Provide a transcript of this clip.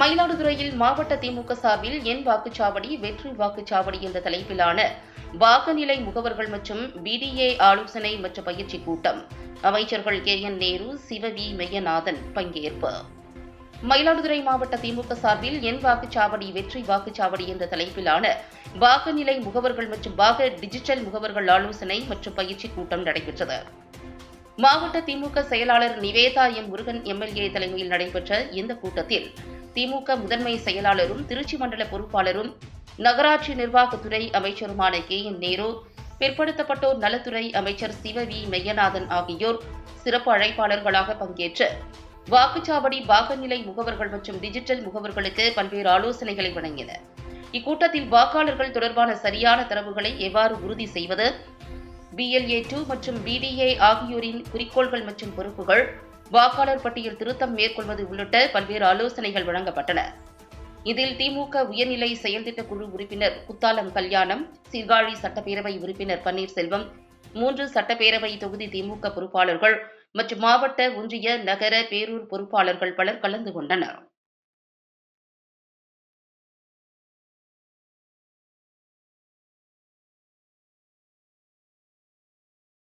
மயிலாடுதுறையில் மாவட்ட திமுக சார்பில் என் வாக்குச்சாவடி வெற்றி வாக்குச்சாவடி என்ற தலைப்பிலான வாக்குநிலை முகவர்கள் மற்றும் பிடிஏ ஆலோசனை மற்றும் பயிற்சி கூட்டம். அமைச்சர்கள் கே என் நேரு சிவவி மெய்யநாதன் பங்கேற்பு. மயிலாடுதுறை மாவட்ட திமுக சார்பில் என் வாக்குச்சாவடி வெற்றி வாக்குச்சாவடி என்ற தலைப்பிலான வாக்குநிலை முகவர்கள் மற்றும் வாக்கு டிஜிட்டல் முகவர்கள் ஆலோசனை மற்றும் பயிற்சி கூட்டம் நடைபெற்றது. மாவட்ட திமுக செயலாளர் நிவேதா எம் முருகன் எம்எல்ஏ தலைமையில் நடைபெற்ற இந்த கூட்டத்தில் திமுக முதன்மை செயலாளரும் திருச்சி மண்டல பொறுப்பாளரும் நகராட்சி நிர்வாகத்துறை அமைச்சருமான கே. என். நேரு பிற்படுத்தப்பட்டோர் நலத்துறை அமைச்சர் சிவவி மெய்யநாதன் ஆகியோர் சிறப்பு அழைப்பாளர்களாக பங்கேற்று வாக்குச்சாவடி வாக்குநிலை முகவர்கள் மற்றும் டிஜிட்டல் முகவர்களுக்கு பல்வேறு ஆலோசனைகளை வழங்கினர். இக்கூட்டத்தில் வாக்காளர்கள் தொடர்பான சரியான தரவுகளை எவ்வாறு உறுதி செய்வது பிஎல்ஏ டூ மற்றும் பிடிஏ ஆகியோரின் குறிக்கோள்கள் மற்றும் பொறுப்புகள் வாக்காளர் பட்டியல் திருத்தம் மேற்கொள்வது உள்ளிட்ட பல்வேறு ஆலோசனைகள் வழங்கப்பட்டன. இதில் திமுக உயர்நிலை செயல்திட்ட குழு உறுப்பினர் குத்தாலம் கல்யாணம் சீர்காழி சட்டப்பேரவை உறுப்பினர் பன்னீர்செல்வம் மூன்று சட்டப்பேரவை தொகுதி திமுக பொறுப்பாளர்கள் மற்றும் மாவட்ட ஒன்றிய நகர பேரூர் பொறுப்பாளர்கள் பலர் கலந்து கொண்டனர்.